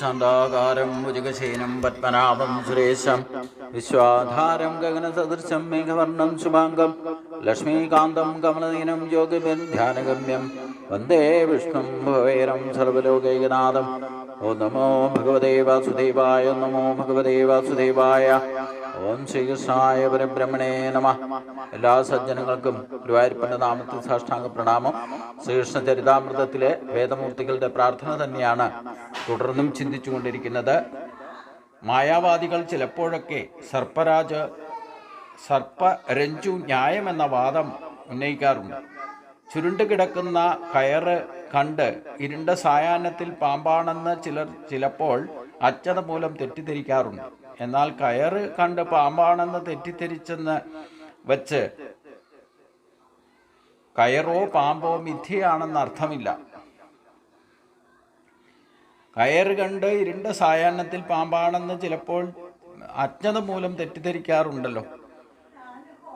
ശാന്താകാരം ഭുജഗശേനം പത്മനാഭം സുരേശം. വിശ്വാധാരം ഗഗനസദൃശം മേഘവർണം ശുഭാംഗം. ലക്ഷ്മീകാന്തം കമലദീനം ജ്യോതിർധ്യാനഗമ്യം വന്ദേ വിഷ്ണു ഭവേരം സർവലോകൈകനാഥം. ഓ നമോ ഭഗവതേ വാസുദേവായ നമോ ഭഗവതേ വാസുദേവായ. ഓം ശ്രീകൃഷ്ണായ പരബ്രഹ്മണേ നമ. എല്ലാ സജ്ജനങ്ങൾക്കും ഗുരുവായൂരപ്പന്റെ നാമത്തിൽ സാഷ്ടാംഗ പ്രണാമം. ശ്രീകൃഷ്ണ ചരിതാമൃതത്തിലെ വേദമൂർത്തികളുടെ പ്രാർത്ഥന തന്നെയാണ് തുടർന്നും ചിന്തിച്ചുകൊണ്ടിരിക്കുന്നത്. മായാവാദികൾ ചിലപ്പോഴൊക്കെ സർപ്പരാജ് സർപ്പരഞ്ജു ന്യായം എന്ന വാദം ഉന്നയിക്കാറുണ്ട്. ചുരുണ്ട് കിടക്കുന്ന കയറ് കണ്ട് ഇരുണ്ട സായാഹ്നത്തിൽ പാമ്പാണെന്ന് ചിലർ ചിലപ്പോൾ അജ്ഞത മൂലം തെറ്റിദ്ധരിക്കാറുണ്ട്. എന്നാൽ കയറ് കണ്ട് പാമ്പാണെന്ന് തെറ്റിദ്ധരിച്ചെന്ന് വച്ച് കയറോ പാമ്പോ മിഥ്യയാണെന്ന് അർത്ഥമില്ല. കയറ് കണ്ട് ഇരുണ്ട സായാഹ്നത്തിൽ പാമ്പാണെന്ന് ചിലപ്പോൾ അജ്ഞത മൂലം തെറ്റിദ്ധരിക്കാറുണ്ടല്ലോ.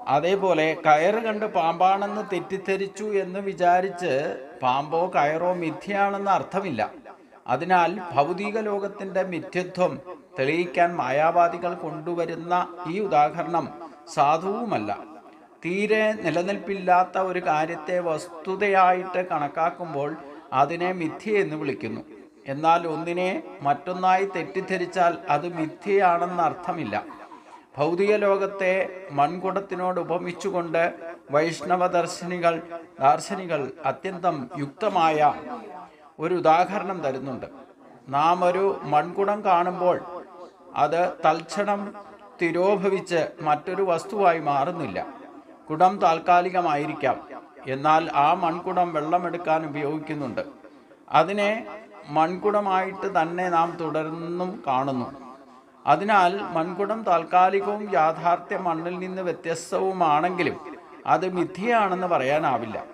അതേപോലെ കയറ് കണ്ട് പാമ്പാണെന്ന് തെറ്റിദ്ധരിച്ചു എന്ന് വിചാരിച്ച് പാമ്പോ കയറോ മിഥ്യയാണെന്ന് അർത്ഥമില്ല. അതിനാൽ ഭൗതിക ലോകത്തിന്റെ മിഥ്യത്വം തെളിയിക്കാൻ മായാവാദികൾ കൊണ്ടുവരുന്ന ഈ ഉദാഹരണം സാധുവുമല്ല. തീരെ നിലനിൽപ്പില്ലാത്ത ഒരു കാര്യത്തെ വസ്തുതയായിട്ട് കണക്കാക്കുമ്പോൾ അതിനെ മിഥ്യ എന്ന് വിളിക്കുന്നു. എന്നാൽ ഒന്നിനെ മറ്റൊന്നായി തെറ്റിദ്ധരിച്ചാൽ അത് മിഥ്യയാണെന്ന് അർത്ഥമില്ല. ഭൗതിക ലോകത്തെ മൺകുടത്തിനോട് ഉപമിച്ചുകൊണ്ട് വൈഷ്ണവ ദർശനികൾ ദാർശനികൾ അത്യന്തം യുക്തമായ ഒരു ഉദാഹരണം തരുന്നുണ്ട്. നാം ഒരു മൺകുടം കാണുമ്പോൾ അത് തൽക്ഷണം തിരോഭവിച്ച് മറ്റൊരു വസ്തുവായി മാറുന്നില്ല. കുടം താൽക്കാലികമായിരിക്കാം. എന്നാൽ ആ മൺകുടം വെള്ളമെടുക്കാൻ ഉപയോഗിക്കുന്നുണ്ട്. അതിനെ മൺകുടമായിട്ട് തന്നെ നാം തുടർന്നും കാണുന്നു. അതിനാൽ മൺകുടം താൽക്കാലികവും യാഥാർത്ഥ്യ മണ്ണിൽ നിന്ന് വ്യത്യസ്തവുമാണെങ്കിലും അത് മിഥ്യയാണെന്ന് പറയാനാവില്ല.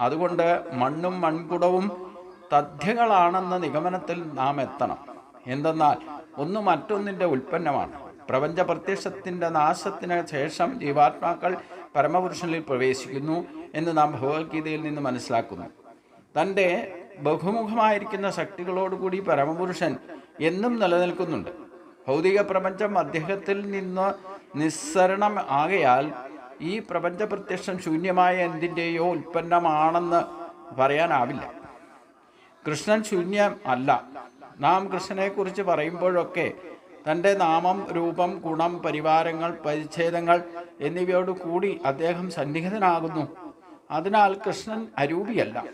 അതുകൊണ്ട് മണ്ണും മൺകുടവും തഥ്യകളാണെന്ന നിഗമനത്തിൽ നാം എത്തണം. എന്തെന്നാൽ ഒന്ന് മറ്റൊന്നിന്റെ ഉൽപ്പന്നമാണ്. പ്രപഞ്ച പ്രത്യക്ഷത്തിന്റെ നാശത്തിന് ശേഷം ജീവാത്മാക്കൾ പരമപുരുഷനിൽ പ്രവേശിക്കുന്നു എന്ന് നാം ഭഗവത്ഗീതയിൽ നിന്ന് മനസ്സിലാക്കുന്നു. തന്റെ ബഹുമുഖമായിരിക്കുന്ന ശക്തികളോടുകൂടി പരമപുരുഷൻ എന്നും നിലനിൽക്കുന്നുണ്ട്. ഭൗതിക പ്രപഞ്ചം അദ്ദേഹത്തിൽ നിന്ന് നിസ്സരണം ആകയാൽ ഈ പ്രപഞ്ച പ്രത്യക്ഷം ശൂന്യമായ എന്തിന്റെയോ ഉൽപ്പന്നമാണെന്ന് പറയാനാവില്ല. കൃഷ്ണൻ ശൂന്യം അല്ല. നാം കൃഷ്ണനെക്കുറിച്ച് പറയുമ്പോഴൊക്കെ തന്റെ നാമം രൂപം ഗുണം പരിവാരങ്ങൾ പരിച്ഛേദങ്ങൾ എന്നിവയോട് കൂടി അദ്ദേഹം സന്നിഹിതനാകുന്നു. അതിനാൽ കൃഷ്ണൻ അരൂപിയല്ല.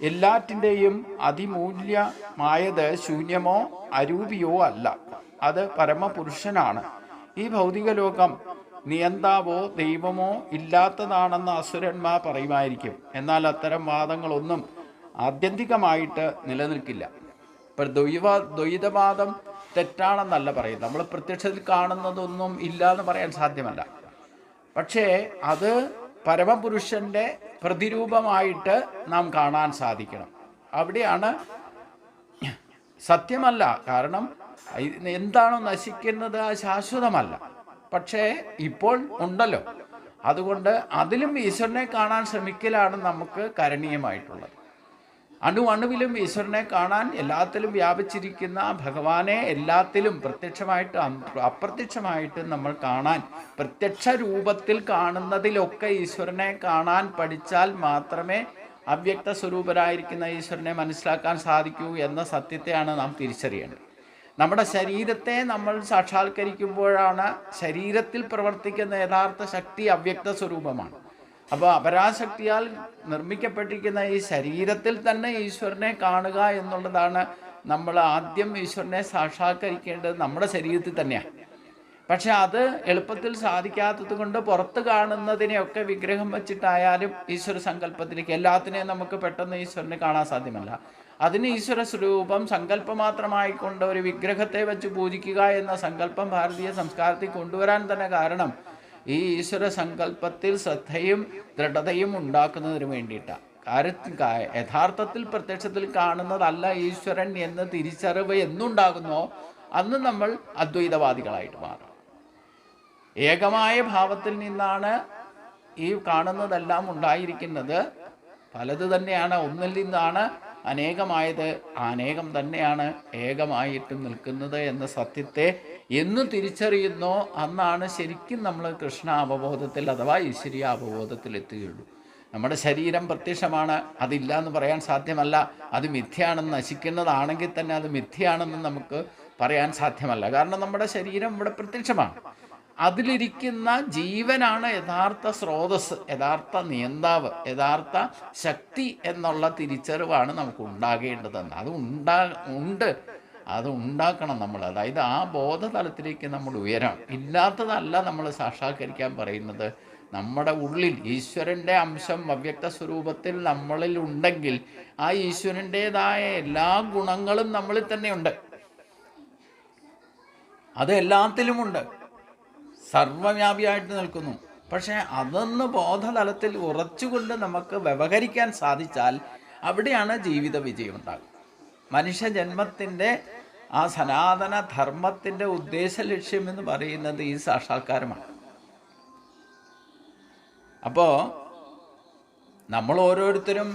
എല്ലാറ്റിന്റെയും അതിമൂല്യമായത് ശൂന്യമോ അരൂപിയോ അല്ല. അത് പരമപുരുഷനാണ്. ഈ ഭൗതിക ലോകം നിയന്താവോ ദൈവമോ ഇല്ലാത്തതാണെന്ന് അസുരന്മാർ പറയുമായിരിക്കും. എന്നാൽ അത്തരം വാദങ്ങളൊന്നും ആത്യന്തികമായിട്ട് നിലനിൽക്കില്ല. ഇപ്പം ദ്വൈവ ദ്വൈതവാദം തെറ്റാണെന്നല്ല പറയുന്നത്. നമ്മൾ പ്രത്യക്ഷത്തിൽ കാണുന്നതൊന്നും ഇല്ല എന്ന് പറയാൻ സാധ്യമല്ല. പക്ഷേ അത് പരമപുരുഷന്റെ പ്രതിരൂപമായിട്ട് നാം കാണാൻ സാധിക്കണം. അവിടെയാണ് സത്യമല്ല. കാരണം എന്താണോ നശിക്കുന്നത് ആ ശാശ്വതമല്ല. പക്ഷേ ഇപ്പോൾ ഉണ്ടല്ലോ. അതുകൊണ്ട് അതിലും ഈശ്വരനെ കാണാൻ ശ്രമിക്കലാണ് നമുക്ക് കരണീയമായിട്ടുള്ളത്. അണു അണുവിലും ഈശ്വരനെ കാണാൻ എല്ലാത്തിലും വ്യാപിച്ചിരിക്കുന്ന ഭഗവാനെ എല്ലാത്തിലും പ്രത്യക്ഷമായിട്ട് അപ്രത്യക്ഷമായിട്ട് നമ്മൾ കാണാൻ പ്രത്യക്ഷ രൂപത്തിൽ കാണുന്നതിലൊക്കെ ഈശ്വരനെ കാണാൻ പഠിച്ചാൽ മാത്രമേ അവ്യക്ത സ്വരൂപരായിരിക്കുന്ന ഈശ്വരനെ മനസ്സിലാക്കാൻ സാധിക്കൂ എന്ന സത്യത്തെയാണ് നാം തിരിച്ചറിയേണ്ടത്. നമ്മുടെ ശരീരത്തെ നമ്മൾ സാക്ഷാത്കരിക്കുമ്പോഴാണ് ശരീരത്തിൽ പ്രവർത്തിക്കുന്ന യഥാർത്ഥ ശക്തി അവ്യക്ത സ്വരൂപമാണ്. അപ്പോൾ അപരാശക്തിയാൽ നിർമ്മിക്കപ്പെട്ടിരിക്കുന്ന ഈ ശരീരത്തിൽ തന്നെ ഈശ്വരനെ കാണുക എന്നുള്ളതാണ് നമ്മൾ ആദ്യം ഈശ്വരനെ സാക്ഷാത്കരിക്കേണ്ടത് നമ്മുടെ ശരീരത്തിൽ തന്നെയാണ്. പക്ഷെ അത് എളുപ്പത്തിൽ സാധിക്കാത്തത് കൊണ്ട് പുറത്ത് കാണുന്നതിനെയൊക്കെ വിഗ്രഹം വെച്ചിട്ടായാലും ഈശ്വര സങ്കല്പത്തിലേക്ക് എല്ലാത്തിനെയും നമുക്ക് പെട്ടെന്ന് ഈശ്വരനെ കാണാൻ സാധ്യമല്ല. അതിന് ഈശ്വര സ്വരൂപം സങ്കല്പമാത്രമായിക്കൊണ്ട് ഒരു വിഗ്രഹത്തെ വെച്ച് പൂജിക്കുക എന്ന സങ്കല്പം ഭാരതീയ സംസ്കാരത്തിൽ കൊണ്ടുവരാൻ തന്നെ കാരണം ഈ ഈശ്വര സങ്കല്പത്തിൽ ശ്രദ്ധയും ദൃഢതയും ഉണ്ടാക്കുന്നതിന് വേണ്ടിയിട്ടാണ് കാര്യത്തിൽ യഥാർത്ഥത്തിൽ പ്രത്യക്ഷത്തിൽ കാണുന്നതല്ല ഈശ്വരൻ എന്ന തിരിച്ചറിവ് എന്നുണ്ടാകുന്നോ അന്ന് നമ്മൾ അദ്വൈതവാദികളായിട്ട് മാറും. ഏകമായ ഭാവത്തിൽ നിന്നാണ് ഈ കാണുന്നതെല്ലാം ഉണ്ടായിരിക്കുന്നത്. പലത് തന്നെയാണ്. ഒന്നിൽ നിന്നാണ് അനേകമായത്. അനേകം തന്നെയാണ് ഏകമായിട്ട് നിൽക്കുന്നത് എന്ന സത്യത്തെ എന്ന് തിരിച്ചറിയുന്നോ അന്നാണ് ശരിക്കും നമ്മൾ കൃഷ്ണ അവബോധത്തിൽ അഥവാ ഈശ്വരീയ അവബോധത്തിൽ എത്തുകയുള്ളൂ നമ്മുടെ ശരീരം പ്രത്യക്ഷമാണ് അതില്ല എന്ന് പറയാൻ സാധ്യമല്ല അത് മിഥ്യയാണെന്ന് നശിക്കുന്നതാണെങ്കിൽ തന്നെ അത് മിഥ്യയാണെന്ന് നമുക്ക് പറയാൻ സാധ്യമല്ല. കാരണം നമ്മുടെ ശരീരം ഇവിടെ പ്രത്യക്ഷമാണ്. അതിലിരിക്കുന്ന ജീവനാണ് യഥാർത്ഥ സ്രോതസ് യഥാർത്ഥ നിയന്താവ് യഥാർത്ഥ ശക്തി എന്നുള്ള തിരിച്ചറിവാണ് നമുക്ക് ഉണ്ടാകേണ്ടതെന്ന്. അത് ഉണ്ടാ ഉണ്ട്. അത് ഉണ്ടാക്കണം നമ്മൾ. അതായത് ആ ബോധതലത്തിലേക്ക് നമ്മൾ ഉയരണം. ഇല്ലാത്തതല്ല നമ്മൾ സാക്ഷാത്കരിക്കാൻ പറയുന്നത്. നമ്മുടെ ഉള്ളിൽ ഈശ്വരന്റെ അംശം അവ്യക്ത സ്വരൂപത്തിൽ നമ്മളിൽ ഉണ്ടെങ്കിൽ ആ ഈശ്വരന്റെതായ എല്ലാ ഗുണങ്ങളും നമ്മളിൽ തന്നെയുണ്ട്. അത് എല്ലാത്തിലുമുണ്ട്. സർവവ്യാപിയായിട്ട് നിൽക്കുന്നു. പക്ഷേ അതൊന്ന് ബോധതലത്തിൽ ഉറച്ചുകൊണ്ട് നമുക്ക് വ്യവഹരിക്കാൻ സാധിച്ചാൽ അവിടെയാണ് ജീവിത വിജയം ഉണ്ടാകുക മനുഷ്യ ജന്മത്തിന്റെ ആ സനാതന ധർമ്മത്തിന്റെ ഉദ്ദേശ ലക്ഷ്യം എന്ന് പറയുന്നത് ഈ സാക്ഷാത്കാരമാണ്. അപ്പോൾ നമ്മൾ ഓരോരുത്തരും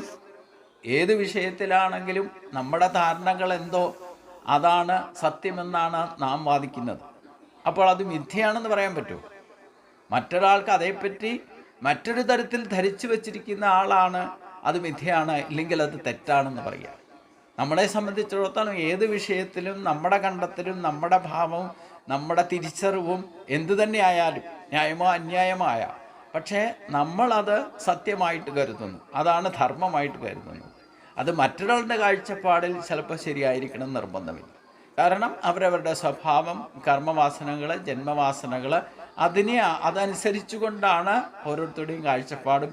ഏത് വിഷയത്തിലാണെങ്കിലും നമ്മുടെ ധാരണകൾ എന്തോ അതാണ് സത്യമെന്നാണ് നാം വാദിക്കുന്നത്. അപ്പോൾ അത് മിഥ്യയാണെന്ന് പറയാൻ പറ്റുമോ മറ്റൊരാൾക്ക് അതേപ്പറ്റി മറ്റൊരു തരത്തിൽ ധരിച്ചു വച്ചിരിക്കുന്ന ആളാണ് അത് മിഥ്യയാണ് ഇല്ലെങ്കിൽ അത് തെറ്റാണെന്ന് പറയുക. നമ്മളെ സംബന്ധിച്ചിടത്തോളം ഏത് വിഷയത്തിലും നമ്മുടെ കണ്ടെത്തലും നമ്മുടെ ഭാവവും നമ്മുടെ തിരിച്ചറിവും എന്തു തന്നെ ആയാലും ന്യായമോ അന്യായമായ. പക്ഷേ നമ്മളത് സത്യമായിട്ട് കരുതുന്നു. അതാണ് ധർമ്മമായിട്ട് കരുതുന്നത് അത് മറ്റൊരാളുടെ കാഴ്ചപ്പാടിൽ ചിലപ്പോൾ ശരിയായിരിക്കണം നിർബന്ധമില്ല. കാരണം അവരവരുടെ സ്വഭാവം കർമ്മവാസനകൾ ജന്മവാസനകൾ അതിനെ അതനുസരിച്ചു കൊണ്ടാണ് ഓരോരുത്തരുടെയും കാഴ്ചപ്പാടും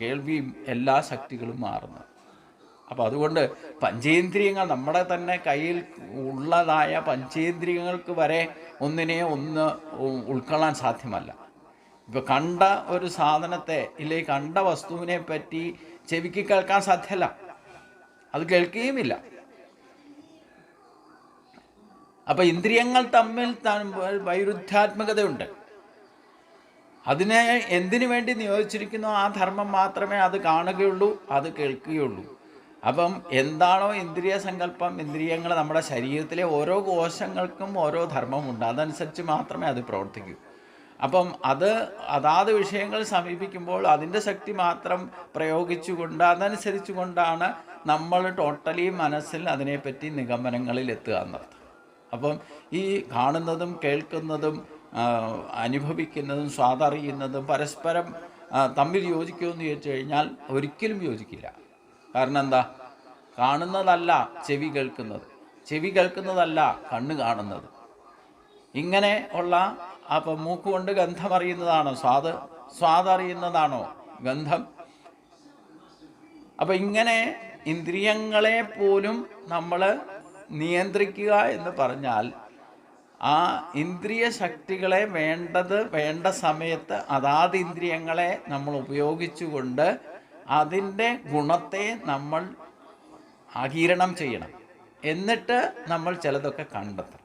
കേൾവിയും എല്ലാ ശക്തികളും മാറുന്നത്. അപ്പോൾ അതുകൊണ്ട് പഞ്ചേന്ദ്രിയങ്ങൾ നമ്മുടെ തന്നെ കയ്യിൽ ഉള്ളതായ പഞ്ചേന്ദ്രിയങ്ങൾക്ക് വരെ ഒന്നിനെ ഒന്ന് ഉൾക്കൊള്ളാൻ സാധ്യമല്ല. ഇപ്പോൾ കണ്ട ഒരു സാധനത്തെ ഇല്ലെങ്കിൽ കണ്ട വസ്തുവിനെ പറ്റി ചെവിക്ക് കേൾക്കാൻ സാധ്യമല്ല. അത് കേൾക്കുകയുമില്ല അപ്പൊ ഇന്ദ്രിയങ്ങൾ തമ്മിൽ വൈരുദ്ധ്യാത്മകതയുണ്ട്. അതിനെ എന്തിനു വേണ്ടി നിയോഗിച്ചിരിക്കുന്നോ? ആ ധർമ്മം മാത്രമേ അത് കാണുകയുള്ളൂ അത് കേൾക്കുകയുള്ളൂ. അപ്പം എന്താണോ ഇന്ദ്രിയ സങ്കല്പം ഇന്ദ്രിയങ്ങൾ നമ്മുടെ ശരീരത്തിലെ ഓരോ കോശങ്ങൾക്കും ഓരോ ധർമ്മമുണ്ട് അതനുസരിച്ച് മാത്രമേ അത് പ്രവർത്തിക്കൂ. അപ്പം അത് അതാത് വിഷയങ്ങൾ സമീപിക്കുമ്പോൾ അതിന്റെ ശക്തി മാത്രം പ്രയോഗിച്ചുകൊണ്ട് അതനുസരിച്ച് കൊണ്ടാണ് നമ്മൾ ടോട്ടലി മനസ്സിൽ അതിനെപ്പറ്റി നിഗമനങ്ങളിൽ എത്തുക എന്നർത്ഥം. അപ്പം ഈ കാണുന്നതും കേൾക്കുന്നതും അനുഭവിക്കുന്നതും സ്വാദറിയുന്നതും പരസ്പരം തമ്മിൽ യോജിക്കുമെന്ന് ചോദിച്ചു കഴിഞ്ഞാൽ ഒരിക്കലും യോജിക്കില്ല. കാരണം എന്താ? കാണുന്നതല്ല ചെവി കേൾക്കുന്നത്. ചെവി കേൾക്കുന്നതല്ല കണ്ണ് കാണുന്നത്. ഇങ്ങനെ ഉള്ള അപ്പം മൂക്കുകൊണ്ട് ഗന്ധം അറിയുന്നതാണോ? സ്വാദ് സ്വാദ് അറിയുന്നതാണോ ഗന്ധം? അപ്പം ഇങ്ങനെ ഇന്ദ്രിയങ്ങളെ പോലും നമ്മൾ നിയന്ത്രിക്കുക എന്ന് പറഞ്ഞാൽ ആ ഇന്ദ്രിയ ശക്തികളെ വേണ്ടത് വേണ്ട സമയത്ത് അതാത് ഇന്ദ്രിയങ്ങളെ നമ്മൾ ഉപയോഗിച്ചുകൊണ്ട് അതിന്റെ ഗുണത്തെ നമ്മൾ ആകിരണം ചെയ്യണം. എന്നിട്ട് നമ്മൾ ചിലതൊക്കെ കണ്ടെത്തണം.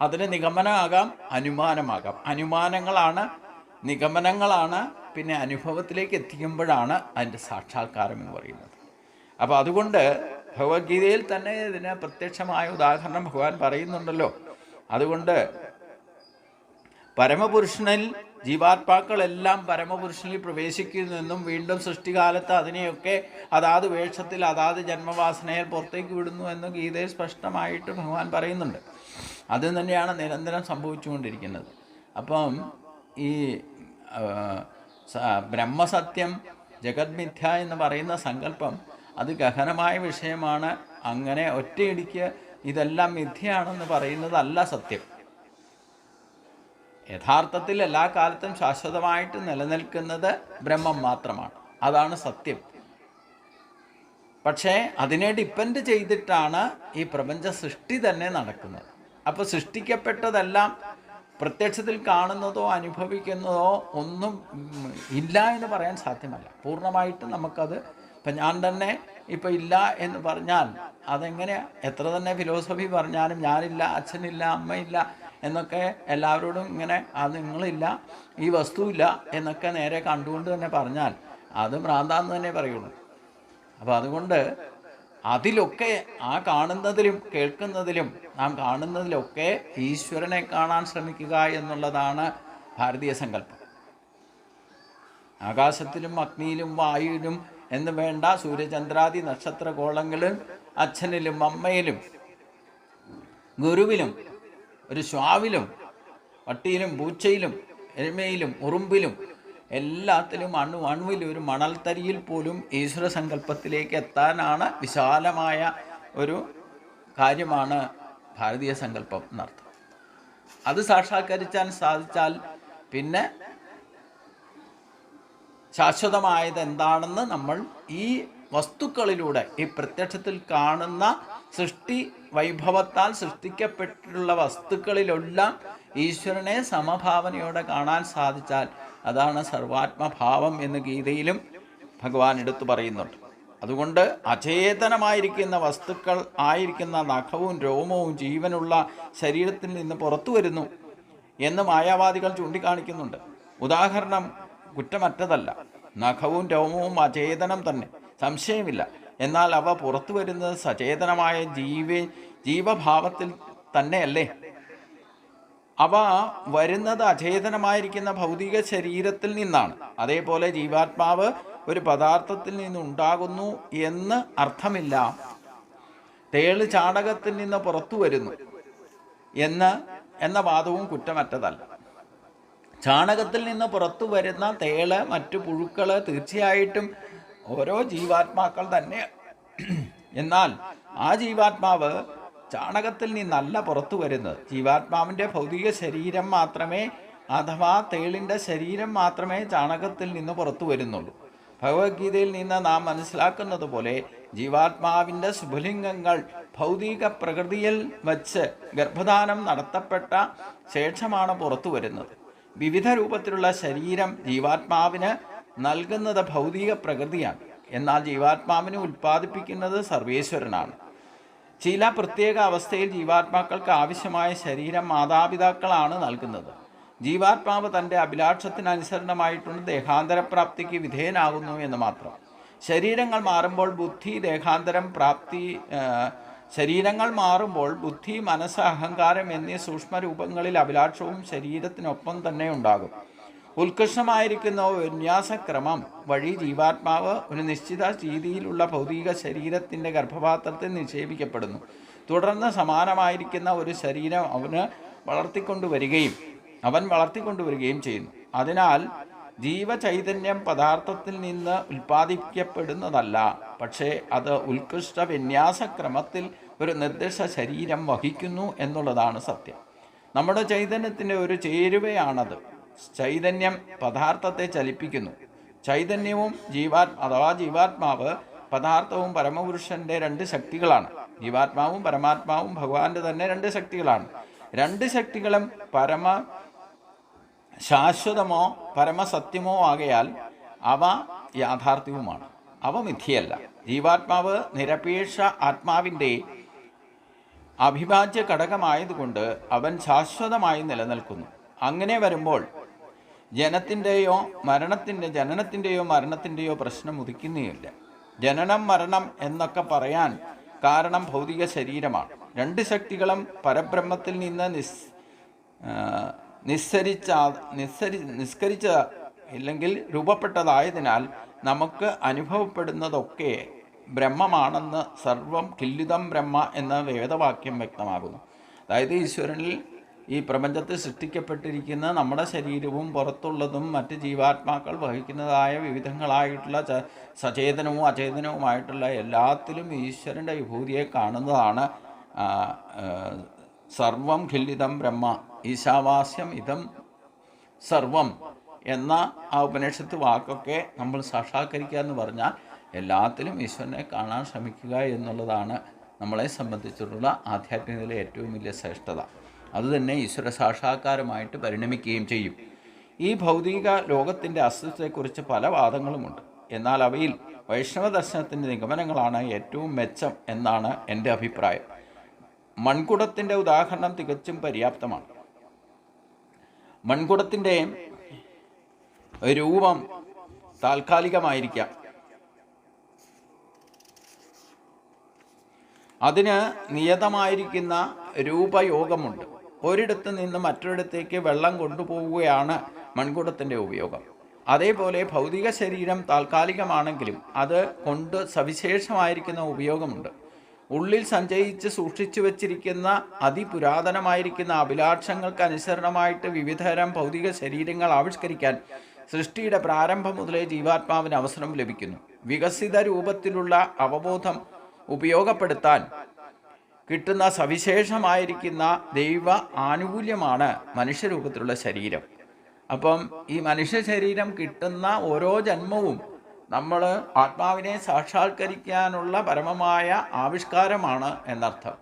അതിന് നിഗമനമാകാം അനുമാനമാകാം. അനുമാനങ്ങളാണ് നിഗമനങ്ങളാണ് പിന്നെ അനുഭവത്തിലേക്ക് എത്തിക്കുമ്പോഴാണ് അതിന്റെ സാക്ഷാത്കാരം എന്ന് പറയുന്നത്. അപ്പോൾ അതുകൊണ്ട് ഭഗവത്ഗീതയിൽ തന്നെ ഇതിന് പ്രത്യക്ഷമായ ഉദാഹരണം ഭഗവാൻ പറയുന്നുണ്ടല്ലോ. അതുകൊണ്ട് പരമപുരുഷനിൽ ജീവാത്മാക്കളെല്ലാം പരമപുരുഷനിൽ പ്രവേശിക്കുന്നെന്നും വീണ്ടും സൃഷ്ടികാലത്ത് അതിനെയൊക്കെ അതാത് വേഷത്തിൽ അതാത് ജന്മവാസനയിൽ പുറത്തേക്ക് വിടുന്നു എന്ന് ഗീതയിൽ സ്പഷ്ടമായിട്ട് ഭഗവാൻ പറയുന്നുണ്ട്. അത് തന്നെയാണ് നിരന്തരം സംഭവിച്ചുകൊണ്ടിരിക്കുന്നത്. അപ്പം ഈ ബ്രഹ്മസത്യം ജഗത്മിഥ്യ എന്ന് പറയുന്ന സങ്കല്പം അത് ഗഹനമായ വിഷയമാണ്. അങ്ങനെ ഒറ്റയിടിക്ക് ഇതെല്ലാം മിഥ്യയാണെന്ന് പറയുന്നതല്ല സത്യം. യഥാർത്ഥത്തിൽ എല്ലാ കാലത്തും ശാശ്വതമായിട്ട് നിലനിൽക്കുന്നത് ബ്രഹ്മം മാത്രമാണ്. അതാണ് സത്യം. പക്ഷേ അതിനെ ഡിപ്പെൻഡ് ചെയ്തിട്ടാണ് ഈ പ്രപഞ്ച സൃഷ്ടി തന്നെ നടക്കുന്നത്. അപ്പോൾ സൃഷ്ടിക്കപ്പെട്ടതെല്ലാം പ്രത്യക്ഷത്തിൽ കാണുന്നതോ അനുഭവിക്കുന്നതോ ഒന്നും ഇല്ല എന്ന് പറയാൻ സാധ്യമല്ല. പൂർണമായിട്ട് നമുക്കത് ഇപ്പം ഞാൻ തന്നെ ഇപ്പം ഇല്ല എന്ന് പറഞ്ഞാൽ അതെങ്ങനെ എത്ര തന്നെ ഫിലോസഫി പറഞ്ഞാലും ഞാനില്ല അച്ഛനില്ല അമ്മയില്ല എന്നൊക്കെ എല്ലാവരോടും ഇങ്ങനെ അത് നിങ്ങളില്ല ഈ വസ്തുവില്ല എന്നൊക്കെ നേരെ കണ്ടുകൊണ്ട് തന്നെ പറഞ്ഞാൽ അത് ഭ്രാന്താന്ന് തന്നെ പറയുള്ളൂ. അപ്പോൾ അതുകൊണ്ട് അതിലൊക്കെ ആ കാണുന്നതിലും കേൾക്കുന്നതിലും നാം കാണുന്നതിലൊക്കെ ഈശ്വരനെ കാണാൻ ശ്രമിക്കുക എന്നുള്ളതാണ് ഭാരതീയ സങ്കല്പം. ആകാശത്തിലും അഗ്നിയിലും വായുവിലും എന്ന് വേണ്ട സൂര്യചന്ദ്രാദി നക്ഷത്രഗോളങ്ങളും അച്ഛനിലും അമ്മയിലും ഗുരുവിലും ഒരു ശ്വാവിലും പട്ടിയിലും പൂച്ചയിലും എരുമയിലും ഉറുമ്പിലും എല്ലാത്തിലും അണു അണുവിൽ ഒരു മണൽത്തരിയിൽ പോലും ഈശ്വര സങ്കല്പത്തിലേക്ക് എത്താനാണ് വിശാലമായ ഒരു കാര്യമാണ് ഭാരതീയ സങ്കല്പം എന്നർത്ഥം. അത് സാക്ഷാത്കരിച്ചാൻ സാധിച്ചാൽ പിന്നെ ശാശ്വതമായത് എന്താണെന്ന് നമ്മൾ ഈ വസ്തുക്കളിലൂടെ ഈ പ്രത്യക്ഷത്തിൽ കാണുന്ന സൃഷ്ടി വൈഭവത്താൽ സൃഷ്ടിക്കപ്പെട്ടിട്ടുള്ള വസ്തുക്കളിലെല്ലാം ഈശ്വരനെ സമഭാവനയോടെ കാണാൻ സാധിച്ചാൽ അതാണ് സർവാത്മഭാവം എന്ന് ഗീതയിലും ഭഗവാൻ എടുത്തു പറയുന്നുണ്ട്. അതുകൊണ്ട് അചേതനമായിരിക്കുന്ന വസ്തുക്കൾ ആയിരിക്കുന്ന നഖവും രോമവും ജീവനുള്ള ശരീരത്തിൽ നിന്ന് പുറത്തു വരുന്നു എന്ന് മായാവാദികൾ ചൂണ്ടിക്കാണിക്കുന്നുണ്ട്. ഉദാഹരണം കുറ്റമറ്റതല്ല. നഖവും രോമവും അചേതനം തന്നെ. സംശയമില്ല. എന്നാൽ അവ പുറത്തു വരുന്നത് സചേതനമായ ജീവ ജീവഭാവത്തിൽ തന്നെയല്ലേ? അവ വരുന്നത് അചേതനമായിരിക്കുന്ന ഭൗതിക ശരീരത്തിൽ നിന്നാണ്. അതേപോലെ ജീവാത്മാവ് ഒരു പദാർത്ഥത്തിൽ നിന്നുണ്ടാകുന്നു എന്ന് അർത്ഥമില്ല. തേൾ ചാടകത്തിൽ നിന്ന് പുറത്തു വരുന്നു എന്ന് എന്ന വാദവും കുറ്റമറ്റതല്ല. ചാണകത്തിൽ നിന്ന് പുറത്തു വരുന്ന തേൾ മറ്റു പുഴുക്കൾ തീർച്ചയായിട്ടും ഓരോ ജീവാത്മാക്കൾ തന്നെ എന്നാൽ ആ ജീവാത്മാവ് ചാണകത്തിൽ നിന്നല്ല പുറത്തു വരുന്നത്. ജീവാത്മാവിന്റെ ഭൗതിക ശരീരം മാത്രമേ അഥവാ തേളിന്റെ ശരീരം മാത്രമേ ചാണകത്തിൽ നിന്ന് പുറത്തു വരുന്നുള്ളൂ. ഭഗവത്ഗീതയിൽ നിന്ന് നാം മനസ്സിലാക്കുന്നത് പോലെ ജീവാത്മാവിന്റെ ശുഭലിംഗങ്ങൾ ഭൗതിക പ്രകൃതിയിൽ വച്ച് ഗർഭധാനം നടത്തപ്പെട്ട ശേഷമാണ് പുറത്തു വരുന്നത്. വിവിധ രൂപത്തിലുള്ള ശരീരം ജീവാത്മാവിന് നൽകുന്നത് ഭൗതിക പ്രകൃതിയാണ്. എന്നാൽ ജീവാത്മാവിനെ ഉൽപ്പാദിപ്പിക്കുന്നത് സർവേശ്വരനാണ്. ചില പ്രത്യേക അവസ്ഥയിൽ ജീവാത്മാക്കൾക്ക് ആവശ്യമായ ശരീരം മാതാപിതാക്കളാണ് നൽകുന്നത്. ജീവാത്മാവ് തന്റെ അഭിലാഷത്തിനനുസരണമായിട്ടുള്ള ദേഹാന്തരപ്രാപ്തിക്ക് വിധേയനാകുന്നു എന്ന് മാത്രം. ശരീരങ്ങൾ മാറുമ്പോൾ ബുദ്ധി ദേഹാന്തരം പ്രാപ്തി ശരീരങ്ങൾ മാറുമ്പോൾ ബുദ്ധി മനസ്സ് അഹങ്കാരം എന്നീ സൂക്ഷ്മരൂപങ്ങളിൽ അഭിലാഷവും ശരീരത്തിനൊപ്പം തന്നെ ഉണ്ടാകും. ഉത്കൃഷ്ടമായിരിക്കുന്ന വിന്യാസക്രമം വഴി ജീവാത്മാവ് ഒരു നിശ്ചിത രീതിയിലുള്ള ഭൗതിക ശരീരത്തിന്റെ ഗർഭപാത്രത്തിൽ നിക്ഷേപിക്കപ്പെടുന്നു. തുടർന്ന് സമാനമായിരിക്കുന്ന ഒരു ശരീരം അവന് വളർത്തിക്കൊണ്ടുവരികയും അവൻ വളർത്തിക്കൊണ്ടുവരികയും ചെയ്യുന്നു. അതിനാൽ ജീവചൈതന്യം പദാർത്ഥത്തിൽ നിന്ന് ഉൽപ്പാദിപ്പിക്കപ്പെടുന്നതല്ല. പക്ഷേ അത് ഉത്കൃഷ്ട വിന്യാസക്രമത്തിൽ ഒരു നിർദ്ദിഷ്ട ശരീരം വഹിക്കുന്നു എന്നുള്ളതാണ് സത്യം. നമ്മുടെ ചൈതന്യത്തിന്റെ ഒരു ചേരുവയാണത്. ചൈതന്യം പദാർത്ഥത്തെ ചലിപ്പിക്കുന്നു. ചൈതന്യവും ജീവാ അഥവാ ജീവാത്മാവ് പദാർത്ഥവും പരമപുരുഷന്റെ രണ്ട് ശക്തികളാണ്. ജീവാത്മാവും പരമാത്മാവും ഭഗവാന്റെ തന്നെ രണ്ട് ശക്തികളാണ്. രണ്ട് ശക്തികളും പരമ ശാശ്വതമോ പരമസത്യമോ ആകയാൽ അവ യാഥാർത്ഥ്യവുമാണ്. അവ മിഥ്യയല്ല. ജീവാത്മാവ് നിരപേക്ഷ ആത്മാവിന്റെ അവിഭാജ്യ ഘടകമായതുകൊണ്ട് അവൻ ശാശ്വതമായി നിലനിൽക്കുന്നു. അങ്ങനെ വരുമ്പോൾ ജനത്തിന്റെയോ മരണത്തിന്റെ ജനനത്തിന്റെയോ മരണത്തിന്റെയോ പ്രശ്നം ഉദിക്കുന്നില്ല. ജനനം മരണം എന്നൊക്കെ പറയാൻ കാരണം ഭൗതിക ശരീരമാണ്. രണ്ട് ശക്തികളും പരബ്രഹ്മത്തിൽ നിന്ന് നിസ് നിസ്സരിച്ച നിസ്സരി നിസ്കരിച്ച ഇല്ലെങ്കിൽ രൂപപ്പെട്ടതായതിനാൽ നമുക്ക് അനുഭവപ്പെടുന്നതൊക്കെ ബ്രഹ്മമാണെന്ന് സർവം കില്ലിതം ബ്രഹ്മ എന്ന വേദവാക്യം വ്യക്തമാകുന്നു. അതായത് ഈശ്വരനിൽ ഈ പ്രപഞ്ചത്തിൽ സൃഷ്ടിക്കപ്പെട്ടിരിക്കുന്ന നമ്മുടെ ശരീരവും പുറത്തുള്ളതും മറ്റ് ജീവാത്മാക്കൾ വഹിക്കുന്നതായ വിവിധങ്ങളായിട്ടുള്ള സചേതനവും അചേതനവുമായിട്ടുള്ള എല്ലാത്തിലും ഈശ്വരന്റെ വിഭൂതിയെ കാണുന്നതാണ് സർവം ഖില്ലിതം ബ്രഹ്മ. ഈശാവാസ്യം ഇതം സർവം എന്ന ആ ഉപനിഷത്ത് വാക്കൊക്കെ നമ്മൾ സാക്ഷാത്കരിക്കുക എന്ന് പറഞ്ഞാൽ എല്ലാത്തിലും ഈശ്വരനെ കാണാൻ ശ്രമിക്കുക എന്നുള്ളതാണ് നമ്മളെ സംബന്ധിച്ചിട്ടുള്ള ആധ്യാത്മികതയിലെ ഏറ്റവും വലിയ ശ്രേഷ്ഠത. അതുതന്നെ ഈശ്വര സാക്ഷാത്കാരമായിട്ട് പരിണമിക്കുകയും ചെയ്യും. ഈ ഭൗതിക ലോകത്തിന്റെ അസ്തിത്വത്തെക്കുറിച്ച് പല വാദങ്ങളുമുണ്ട്. എന്നാൽ അവയിൽ വൈഷ്ണവ ദർശനത്തിന്റെ നിഗമനങ്ങളാണ് ഏറ്റവും മെച്ചം എന്നാണ് എന്റെ അഭിപ്രായം. മൺകുടത്തിന്റെ ഉദാഹരണം തികച്ചും പര്യാപ്തമാണ്. മൺകുടത്തിന്റെ രൂപം താൽക്കാലികമായിരിക്കാം. അതിന് നിയതമായിരിക്കുന്ന രൂപയോഗമുണ്ട്. ഒരിടത്ത് നിന്ന് മറ്റൊരിടത്തേക്ക് വെള്ളം കൊണ്ടുപോവുകയാണ് മൺകുടത്തിന്റെ ഉപയോഗം. അതേപോലെ ഭൗതിക ശരീരം താൽക്കാലികമാണെങ്കിലും അത് കൊണ്ട് സവിശേഷമായിരിക്കുന്ന ഉപയോഗമുണ്ട്. ഉള്ളിൽ സഞ്ചയിച്ച് സൂക്ഷിച്ചു വച്ചിരിക്കുന്ന അതിപുരാതനമായിരിക്കുന്ന അഭിലാഷങ്ങൾക്ക് അനുസരണമായിട്ട് വിവിധതരം ഭൗതിക ശരീരങ്ങൾ ആവിഷ്കരിക്കാൻ സൃഷ്ടിയുടെ പ്രാരംഭം മുതലേ ജീവാത്മാവിന് അവസരം ലഭിക്കുന്നു. വികസിത രൂപത്തിലുള്ള അവബോധം ഉപയോഗപ്പെടുത്താൻ കിട്ടുന്ന സവിശേഷമായിരിക്കുന്ന ദൈവ ആനുകൂല്യമാണ് മനുഷ്യരൂപത്തിലുള്ള ശരീരം. അപ്പം ഈ മനുഷ്യ ശരീരം കിട്ടുന്ന ഓരോ ജന്മവും നമ്മൾ ആത്മാവിനെ സാക്ഷാത്കരിക്കാനുള്ള പരമമായ ആവിഷ്കാരമാണ് എന്നർത്ഥം.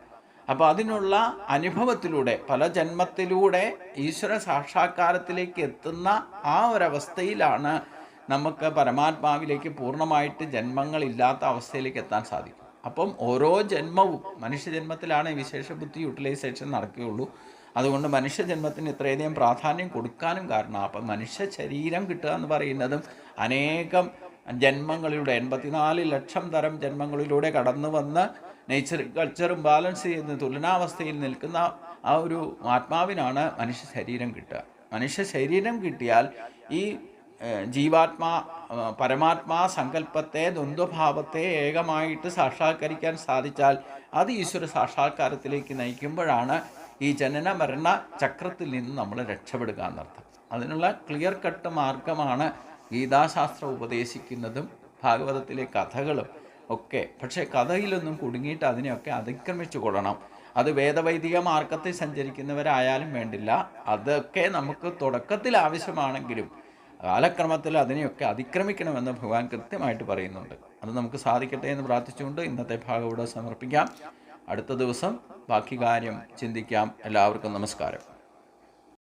അപ്പോൾ അതിനുള്ള അനുഭവത്തിലൂടെ പല ജന്മത്തിലൂടെ ഈശ്വര സാക്ഷാത്കാരത്തിലേക്ക് എത്തുന്ന ആ ഒരവസ്ഥയിലാണ് നമുക്ക് പരമാത്മാവിലേക്ക് പൂർണമായിട്ട് ജന്മങ്ങളില്ലാത്ത അവസ്ഥയിലേക്ക് എത്താൻ സാധിക്കും. അപ്പം ഓരോ ജന്മവും മനുഷ്യജന്മത്തിലാണ് വിശേഷ ബുദ്ധി യൂട്ടിലൈസേഷൻ നടക്കുകയുള്ളൂ. അതുകൊണ്ട് മനുഷ്യജന്മത്തിന് ഇത്രയധികം പ്രാധാന്യം കൊടുക്കാനും കാരണം അപ്പം മനുഷ്യ ശരീരം കിട്ടുക എന്ന് പറയുന്നതും അനേകം ജന്മങ്ങളിലൂടെ എൺപത്തിനാല് ലക്ഷം തരം ജന്മങ്ങളിലൂടെ കടന്നു വന്ന് നേച്ചർ കൾച്ചറും ബാലൻസ് ചെയ്യുന്ന തുലനാവസ്ഥയിൽ നിൽക്കുന്ന ആ ഒരു ആത്മാവിനാണ് മനുഷ്യ ശരീരം കിട്ടുക. മനുഷ്യ ശരീരം കിട്ടിയാൽ ഈ ജീവാത്മാ പരമാത്മാ സങ്കല്പത്തെ ദ്വന്ദ്വഭാവത്തെ ഏകമായിട്ട് സാക്ഷാത്കരിക്കാൻ സാധിച്ചാൽ അത് ഈശ്വര സാക്ഷാത്കാരത്തിലേക്ക് നയിക്കുമ്പോഴാണ് ഈ ജനന മരണ ചക്രത്തിൽ നിന്ന് നമ്മൾ രക്ഷപ്പെടുക എന്നർത്ഥം. അതിനുള്ള ക്ലിയർ കട്ട് മാർഗമാണ് ഗീതാശാസ്ത്രം ഉപദേശിക്കുന്നതും ഭാഗവതത്തിലെ കഥകളും ഒക്കെ. പക്ഷേ കഥയിലൊന്നും കുടുങ്ങിയിട്ട് അതിനെയൊക്കെ അതിക്രമിച്ചു കൊള്ളണം. അത് വേദവൈദിക മാർഗത്തിൽ സഞ്ചരിക്കുന്നവരായാലും വേണ്ടില്ല. അതൊക്കെ നമുക്ക് തുടക്കത്തിൽ ആവശ്യമാണെങ്കിലും കാലക്രമത്തിൽ അതിനെയൊക്കെ അതിക്രമിക്കണമെന്ന് ഭഗവാൻ കൃത്യമായിട്ട് പറയുന്നുണ്ട്. അത് നമുക്ക് സാധിക്കട്ടെ എന്ന് പ്രാർത്ഥിച്ചുകൊണ്ട് ഇന്നത്തെ ഭാഗം ഇവിടെ സമർപ്പിക്കാം. അടുത്ത ദിവസം ബാക്കി കാര്യം ചിന്തിക്കാം. എല്ലാവർക്കും നമസ്കാരം.